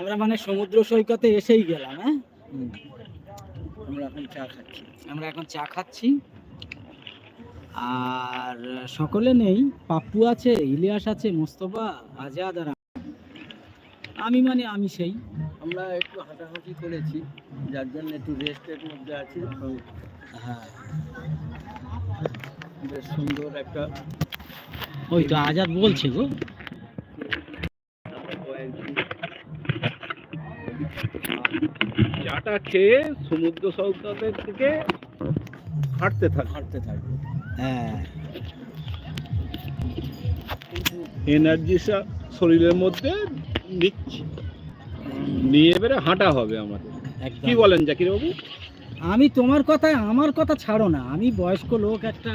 আমরা মানে সমুদ্র সৈকতে এসেই গেলাম হ্যাঁ? আমরা এখন চা খাচ্ছি। আমরা এখন চা খাচ্ছি। আর সকলে নেই পাপ্পু আছে ইলিয়াস আছে মোস্তফা আজাদ আর আমি। মানে আমি সেই। আমরা একটু হাঁটাহাঁটি করেছি যার জন্য একটু রেস্টের মধ্যে আছি। হ্যাঁ। বেশ সুন্দর একটা ওই তো আজাদ বলছে গো। চাটা খেয়ে সমুদ্র সৈকতের থেকে হাঁটতে থাক। হাঁটতে থাকব হ্যাঁ। এনার্জি শরীরের মধ্যে নিচ্ছি। নিয়ে এবারে হাঁটা হবে আমাদের। কি বলেন জাকির বাবু আমি তোমার কথায় আমার কথা ছাড়ো না। আমি বয়স্ক লোক একটা।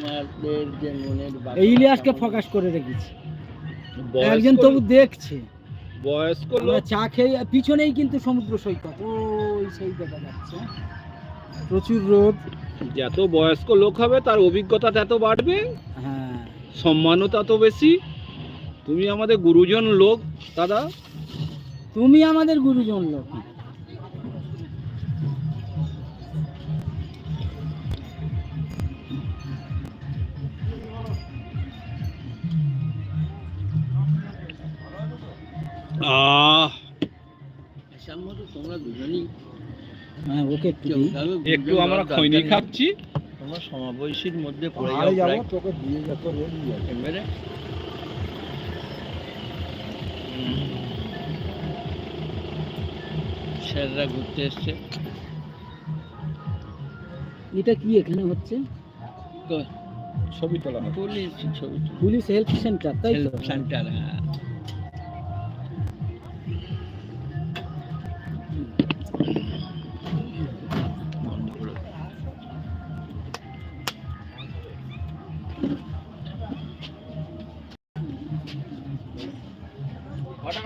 হ্যাঁ এই ইলিয়াসকে ফোকাস করে রেখেছি। একজন তবু দেখছে। বয়স্ক লোক চা খেয়ে পিছনেই কিন্তু সমুদ্র সৈকত। ওই সেই দেখা যাচ্ছে। প্রচুর রোদ। যত বয়স্ক লোক হবে তার অভিজ্ঞতা তত বাড়বে। হ্যাঁ। সম্মানও তত বেশি। তুমি আমাদের গুরুজন লোক দাদা। তুমি আমাদের গুরুজন লোক। তোমরা দুজনই হ্যাঁ ওকে একটু একটু আমরা খৈনি খাচ্ছি। তোমার সমবয়সীর মধ্যে পড়ে যাও তোকে দিয়ে যাব, রে দিয়ে যাব। এবারে। স্যাররা ঘুরতে এসছে। এটা কি এখানে হচ্ছে? ছবি তোলা পুলিশ ছবি। পুলিশ হেল্প সেন্টার তাই তো? সেন্টার হ্যাঁ।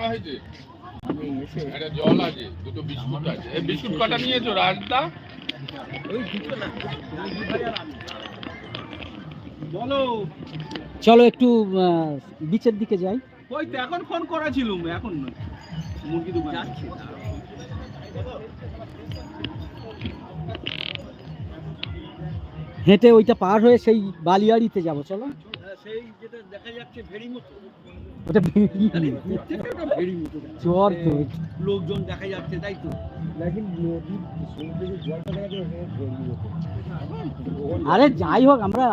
আমি এসে জল আছে দুটো বিস্কুট আছে। এই বিস্কুট কটা নিয়েছো রাজদা? ওই দুটো না বলো। চলো একটু আহ, বিচের দিকে যাই। ওই তো এখন ফোন করা ছিল এখন মুরগি দোকান। যাচ্ছি। হেঁটে ওইটা পার হয়ে সেই বালিয়াড়িতে যাব চলো। সেই যেটা দেখা যাচ্ছে ভেড়ি মতো। ওটা বেরিয়ে আরে, নেই। ঘুরতে তো একটা ভেড়ি মতো দেখা চর তো যাচ্ছে। লোকজন দেখা যাচ্ছে তাই তো আরে যাই হোক আমরা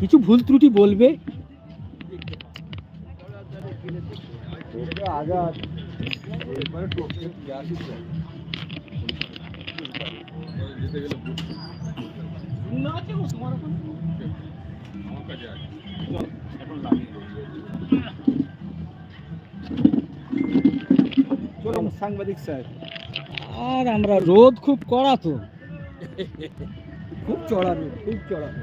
কিছু ভুল ত্রুটি বলবে না আছে ও তোমার ওখানে আমার কাছে আছে সাংবাদিক স্যার। আর আমরা রোদ খুব কড়া তো। খুব চড়ানো খুব চড়ানো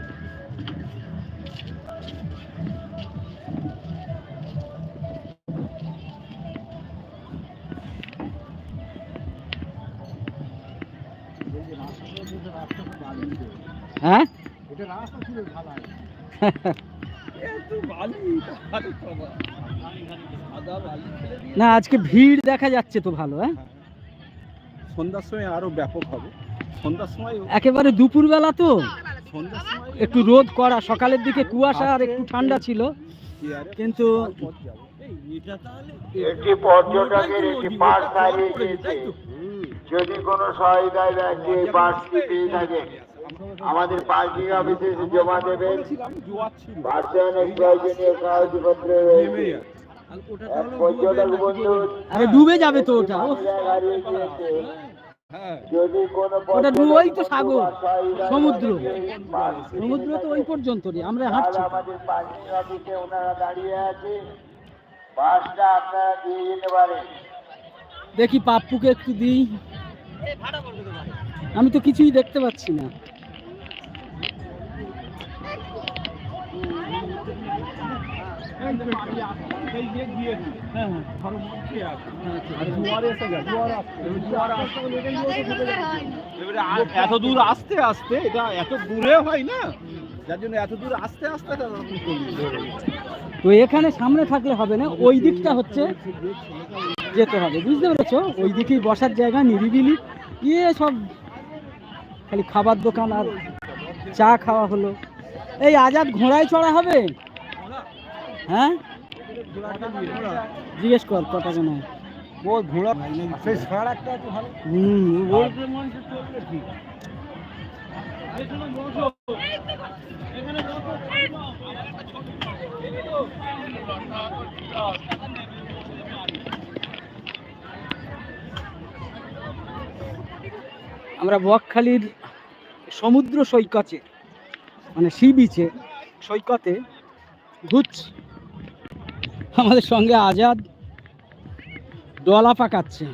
হ্যাঁ? এটা রাস্তা ছিল ঢালাই। না আজকে ভিড় দেখা যাচ্ছে তো ভালো হ্যাঁ? সন্ধ্যার সময় আরও ব্যাপক হবে। সন্ধ্যার সময় একেবারে দুপুরবেলা তো। একটু রোদ করা সকালের দিকে কুয়াশা আর একটু ঠান্ডা ছিল। কিন্তু একটি পর্যটকের একটি যদি কোনো সহায়তায় এই পাসটি পেয়ে থাকেন আমাদের পার্কিং অফিসে জমা দেবেন। অনেক প্রয়োজনীয় কাগজপত্র পর্যটক ডুবে বন্ধু আরে ডুবে যাবে তো ওটা হ্যাঁ। যদি কোনো ওটা ওই তো সাগর, সমুদ্র। সমুদ্র তো ওই পর্যন্ত আমরা হাঁটছি। আমাদের পার্কিং অফিসে ওনারা দাঁড়িয়ে আছে। পাসটা আপনারা দিয়ে যেতে পারেন। দেখি পাপ্পুকে একটু দিই। আমি তো কিছুই দেখতে পাচ্ছি না এই যে গিয়ে হ্যাঁ হ্যাঁ ধরো মধ্যে আছে আর জোয়ার এসে গেছে জোয়ার আসছে এবার জোয়ার আসতে হলে এটাই জোয়ার ঢুকে যাবে। এবারে আ- এত দূর আসতে আসতে এটা এত দূরে হয় না? যার জন্য এত দূর আসতে আসতে। তো এখানে সামনে থাকলে হবে না ওই দিকটা হচ্ছে যেতে হবে। বুঝতে পেরেছ? ওই দিকেই বসার জায়গা নিরিবিলি। ইয়ে সব খালি খাবার দোকান আর চা খাওয়া হলো। এই আজাদ ঘোড়ায় চড়া হবে? হ্যাঁ? জিজ্ঞেস কর ক টাকা নেয় ও ঘোড়া। সেই ষাঁড় একটা ভালো। হুম আমরা বকখালির সমুদ্র সৈকতে মানে সি বিচে সৈকতে ঘুরছি আমাদের সঙ্গে আজাদ ডলা পাকাচ্ছে।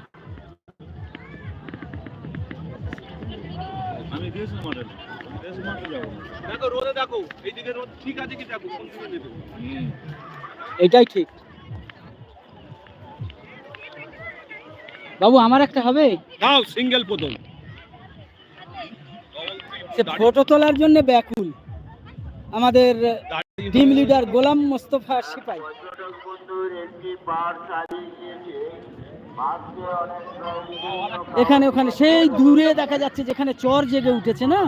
এটাই ঠিক। বাবু আমার একটা হবে? দাও সিঙ্গেল প্রথম। সে ফটো তোলার জন্য ব্যাকুল। আমাদের টিম লিডার গোলাম মোস্তফা সিপাই এখানে, ওখানে, সেই দূরে দেখা যাচ্ছে যেখানে চর জেগে উঠেছে, না?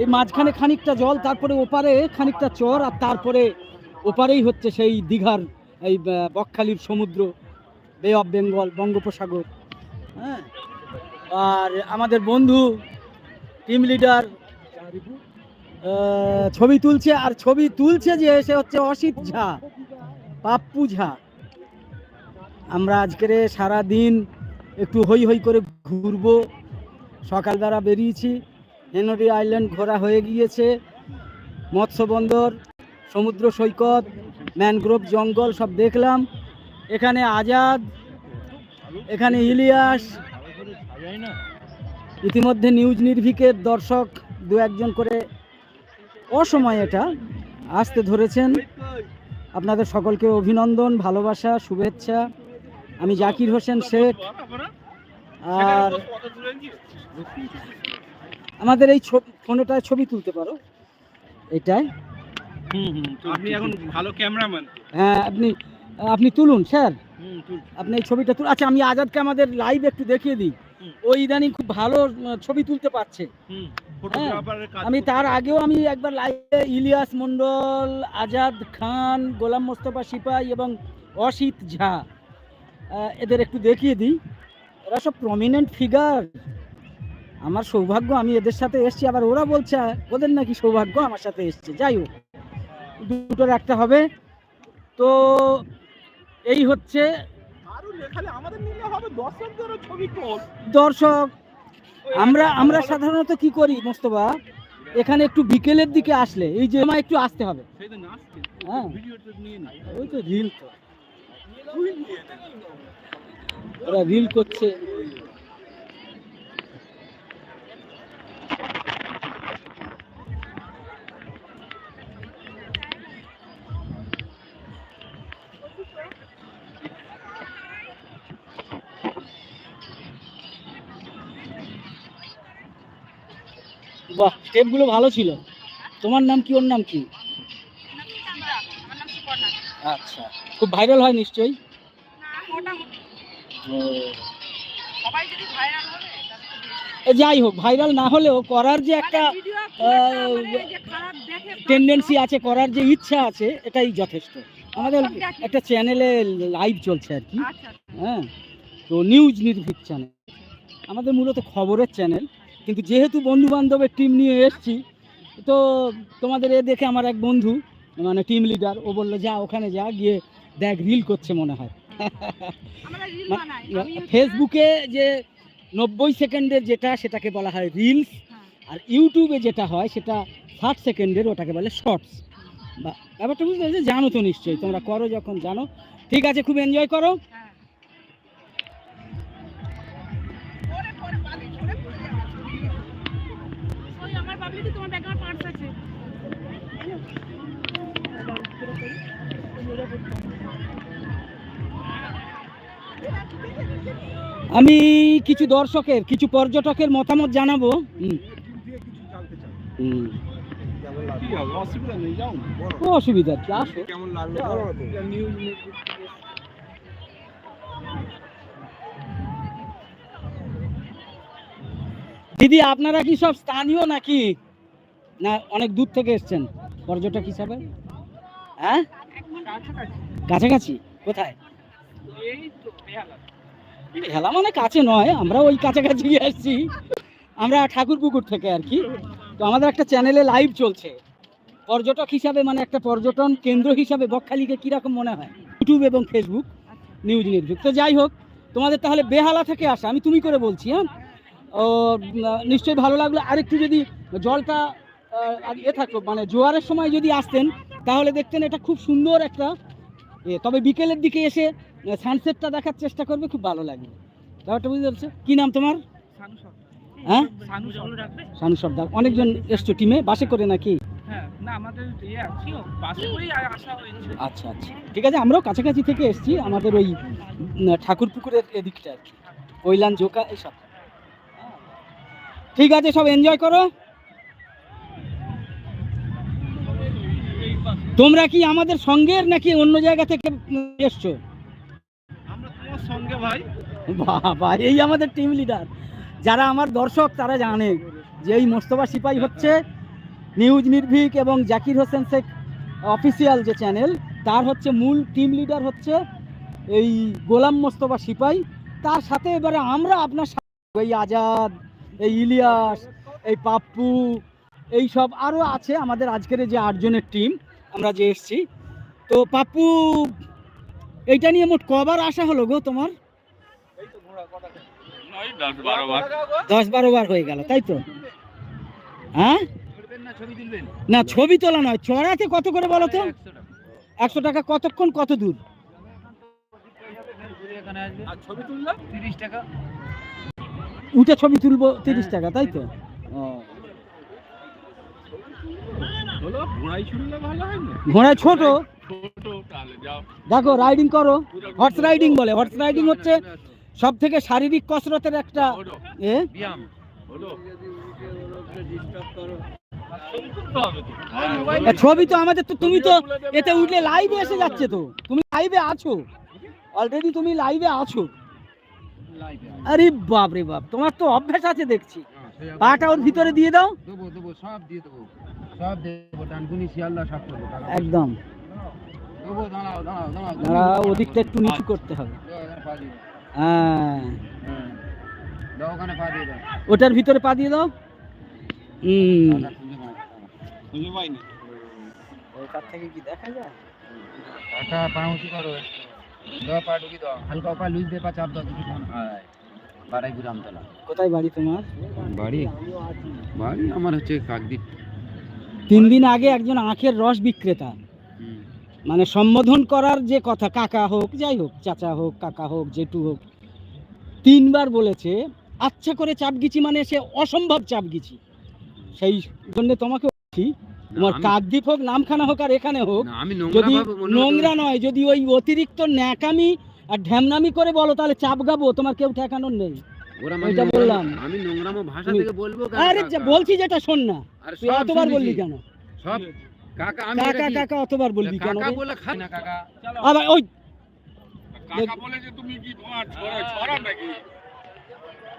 এই মাঝখানে খানিকটা জল, তারপরে ওপারে খানিকটা চর, আর তারপরে ওপারেই হচ্ছে সেই দীঘার এই বকখালির সমুদ্র বে অফ বেঙ্গল বঙ্গোপসাগর হ্যাঁ? আর আমাদের বন্ধু, টিম লিডার ছবি তুলছে আর ছবি তুলছে যে সে হচ্ছে অসিত ঝা, পাপ্পু ঝা। আমরা আজকের সারা দিন একটু হই হই করে ঘুরবো। সকালবেলা বেরিয়েছি, হেনরি আইল্যান্ড ঘোরা হয়ে গিয়েছে। মৎস্য বন্দর সমুদ্র সৈকত, ম্যানগ্রোভ জঙ্গল সব দেখলাম। এখানে আজাদ, এখানে ইলিয়াস, ইতিমধ্যে নিউজ নির্ভিকের দর্শক দু একজন করে অসময় এটা। আসতে ধরেছেন আপনাদের সকলকে অভিনন্দন ভালোবাসা শুভেচ্ছা। আমি জাকির হোসেন শেখ। আর আমাদের এই ছ- ফোনেটায় ছবি তুলতে পারো। এটাই আপনি এখন ভালো ক্যামেরাম্যান হ্যাঁ আপনি আপনি তুলুন স্যার। আপনি এই ছবিটা তুল আচ্ছা আমি আজাদকে আমাদের লাইভ একটু দেখিয়ে দিই। ওই ইদানিং খুব ভালো ছবি তুলতে পারছে। ফটোগ্রাফারের আমি তার আগেও আমি একবার লাইভে ইলিয়াস মন্ডল আজাদ খান গোলাম মোস্তফা সিপাই এবং অসিত ঝা এদের একটু দেখিয়ে দিই। এরা সব প্রমিনেন্ট ফিগার আমার সৌভাগ্য আমি এদের সাথে এসেছি। আবার ওরা বলছে ওদের নাকি সৌভাগ্য আমার সাথে এসছে। যাই হোক দুটোর একটা হবে। তো এই হচ্ছে আরও আমাদের নিলে হবে দর্শকদেরও ছবি তোল। দর্শক আমরা আমরা সাধারণত কি করি মোস্তফা? এখানে একটু বিকেলের দিকে আসলে এই যে একটু আসতে হবে। হ্যাঁ। ভিডিওটা নিয়ে নি। ওই তো রিল তো। ওরা রিল করছে। বাহ, স্টেপগুলো ভালো ছিল। তোমার নাম কি, ওর নাম কি? আচ্ছা খুব ভাইরাল হয় নিশ্চয়ই। যাই হোক ভাইরাল না হলেও করার যে একটা টেন্ডেন্সি আছে, করার যে ইচ্ছা আছে, এটাই যথেষ্ট। আমাদের একটা চ্যানেলে লাইভ চলছে আর কি। হ্যাঁ তো নিউজ নির্ভীক চ্যানেল আমাদের মূলত খবরের চ্যানেল কিন্তু যেহেতু বন্ধু বান্ধবের টিম নিয়ে এসছি তো তোমাদের এ দেখে আমার এক বন্ধু মানে টিম লিডার ও বলল যা ওখানে যা গিয়ে দেখ রিল করছে মনে হয়। ফেসবুকে যে নব্বই সেকেন্ডের যেটা সেটাকে বলা হয় রিলস আর ইউটিউবে যেটা হয় সেটা ষাট সেকেন্ডের ওটাকে বলে শর্টস বা ব্যাপারটা বুঝতে পেরেছ? জানো তো নিশ্চয়ই তোমরা করো যখন জানো। ঠিক আছে খুব এনজয় করো। আমি কিছু দর্শকের, কিছু পর্যটকের মতামত জানাব। অসুবিধা কি? আসো। দিদি, আপনারা কি সব স্থানীয় নাকি? না, অনেক দূর থেকে এসছেন, পর্যটক হিসাবে? হ্যাঁ? কাছাকাছি? কোথায়? হেলা মানে কাছে নয়, আমরা ওই কাছাকাছি আসছি। আমরা ঠাকুরপুকুর থেকে আর কি। তো আমাদের একটা চ্যানেলে লাইভ চলছে। পর্যটক হিসাবে মানে একটা পর্যটন কেন্দ্র হিসাবে বকখালিকে কীরকম মনে হয়? ইউটিউব এবং ফেসবুক নিউজ নির্ভুক তো যাই হোক, তোমাদের তাহলে বেহালা থেকে আসা। আমি তুমি করে বলছি হ্যাঁ? ও, নিশ্চয়ই ভালো লাগল। আরেকটু যদি জলটা এ থাকতো মানে জোয়ারের সময় যদি আসতেন, তাহলে দেখতেন এটা খুব সুন্দর একটা তবে বিকেলের দিকে এসে সানসেটটা দেখার চেষ্টা করবে, খুব ভালো লাগবে। ব্যাপারটা বুঝতে পারছ? কি নাম তোমার? হ্যাঁ? শানু সর্দার। অনেকজন এসছো টিমে বাসে করে নাকি? আচ্ছা আচ্ছা। ঠিক আছে, আমরাও কাছাকাছি থেকে এসেছি, আমাদের ওই ঠাকুর পুকুরের এদিকটা আর কি। কৈলান জোকা এইসব। ঠিক আছে, সব এনজয় করো। তোমরা কি আমাদের সঙ্গের নাকি অন্য জায়গা থেকে এসছো? সঙ্গে ভাই। বাবা এই আমাদের টিম লিডার যারা আমার দর্শক তারা জানে যে এই মোস্তফা সিপাই হচ্ছে নিউজ নির্ভীক এবং জাকির হোসেন শেখ অফিসিয়াল যে চ্যানেল তার হচ্ছে মূল টিম লিডার হচ্ছে এই গোলাম মোস্তফা সিপাই। তার সাথে এবারে আমরা আপনার সাথে এই আজাদ এই ইলিয়াস এই পাপ্পু এই সব আরও আছে আমাদের আজকের যে আটজনের টিম আমরা যে এসছি। তো পাপ্পু এইটা নিয়ে মোট কবার আসা হলো গো তোমার? দশ বারো বার। হয়ে গেল তাই তো? হ্যাঁ? না ছবি তুলবেন না ছবি তোলা নয় চড়াতে কত করে বলো তো? একশো টাকা কতক্ষণ কত দূর? ছবি উঠে ছবি তুলবো তিরিশ টাকা তাই তো? ও হলো ঘোড়াই ছুড়লে ভালো হয় না ঘোড়ায় ছোট? দেখো রাইডিং করো। হর্স রাইডিং বলে। হর্স রাইডিং হচ্ছে সব থেকে শারীরিক কসরতের একটা এ? ছবি তো এ, ছবি তো আমাদের তো তুমি তো এতে উঠলে লাইভে এসে যাচ্ছে তো। তুমি লাইভে আছো। অলরেডি তুমি লাইভে আছো। আরে বাপ রে বাপ তোমার তো অভ্যাস আছে দেখছি। পাটা ওর ভিতরে দিয়ে দাও। দেবো দেবো সব দিয়ে দেবো। সব দেবো ডানকুনি শিয়ালদা সব করব একদম। দাঁড়াও দাঁড়াও দাঁড়াও দাঁড়া ওদিকটা একটু নিচু করতে হবে। দাও, এখানে পা দিয়ে দাও। হ্যাঁ। হ্যাঁ। দাও ওখানে পা দিয়ে দাও। ওটার ভিতরে পা দিয়ে দাও। হুম থেকে কি দেখা যায়? টাকা পা উঁচু করো। দাও পা ঢুকি দাও। হালকা পা লুজ দিয়ে পা চাপ দাও কিছু কোথায় বাড়ি তোমার? বাড়ি? বাড়ি আমার হচ্ছে কাকদ্বীপ। তিন দিন আগে একজন আখের রস বিক্রেতা। মানে সম্বোধন করার যে কথা কাকা হোক যাই হোক চাচা হোক কাকা হোক জেঠু হোক তিনবার বলেছে আচ্ছা করে চাপ গিছি মানে সে অসম্ভব চাপ গিছি সেই জন্য তোমাকে বলছি তোমার কাকদ্বীপ হোক নামখানা হোক আর এখানে হোক যদি নোংরা নয় যদি ওই অতিরিক্ত ন্যাকামি আর ঢ্যামনামি করে বলো তাহলে চাপ গাবো তোমার কেউ ঠেকানোর নেই। ওইটা বললাম। আমি নোংরাম ভাষা থেকে বলব আরে বলছি যেটা শোন না। তুই অতবার বললি কেন? সব কাকা আমি কাকা কাকা অতবার বলবি কেন কাকা বলে খাই না কাকা। আবার ওই কাকা বলে যে তুমি কি তোমার ছড়া ছড়া নাকি?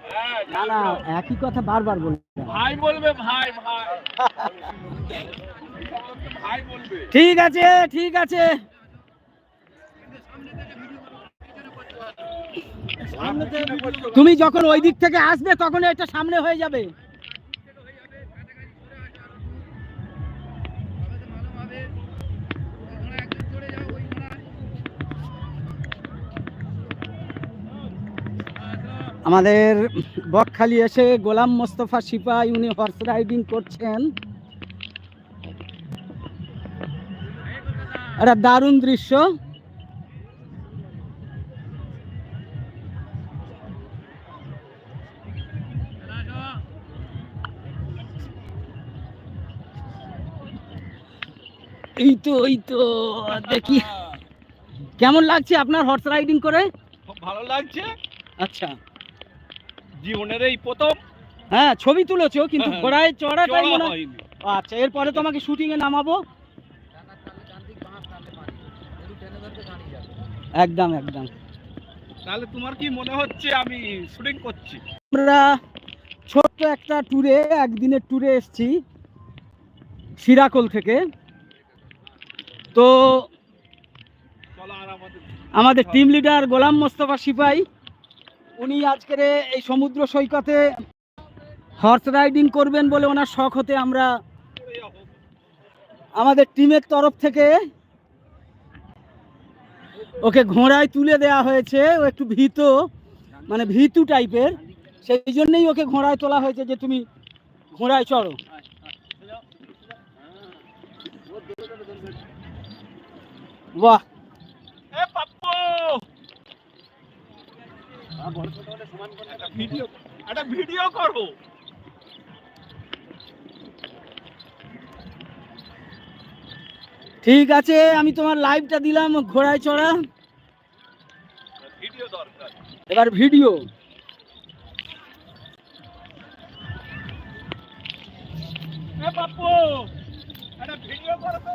হ্যাঁ, না না একই কথা বারবার বলবি। ভাই বলবে ভাই ভাই। ভাই বলবে। ঠিক আছে ঠিক আছে। তুমি যখন ওই দিক থেকে আসবে তখন এটা সামনে হয়ে যাবে। আমাদের বকখালি এসে গোলাম মোস্তফা সিপাই উনি হর্স রাইডিং করছেন। একটা দারুণ দৃশ্য। এই তো এই তো দেখি। কেমন লাগছে আপনার হর্স রাইডিং করে? খুব ভালো লাগছে। আচ্ছা। জীবনের এই প্রথম। হ্যাঁ ছবি তুলেছো কিন্তু হ্যাঁ, ঘোড়ায় চড়াটাই মনে আচ্ছা এরপরে তোমাকে শুটিংয়ে নামাবো। একদম একদম। তাহলে তোমার কি মনে হচ্ছে আমি শুটিং করছি? আমরা ছোট্ট একটা ট্যুরে একদিনের ট্যুরে এসেছি সিরাকল থেকে। তো আমাদের টিম লিডার গোলাম মোস্তফা সিপাই, উনি আজকের এই সমুদ্র সৈকতে হর্স রাইডিং করবেন বলে ওনার শখ হতে আমরা আমাদের টিমের তরফ থেকে ওকে ঘোড়ায় তুলে দেওয়া হয়েছে। ও একটু ভীত মানে ভীতু টাইপের সেই জন্যই ওকে ঘোড়ায় তোলা হয়েছে যে তুমি ঘোড়ায় চড়ো। বাহ। এ পাপ্পু। একটা ভিডিও একটা ভিডিও করো ঠিক আছে আমি তোমার লাইভটা দিলাম ঘোড়ায় চড়া। ভিডিও দরকার। এবার ভিডিও এ পাপ্পু একটা ভিডিও করো তো।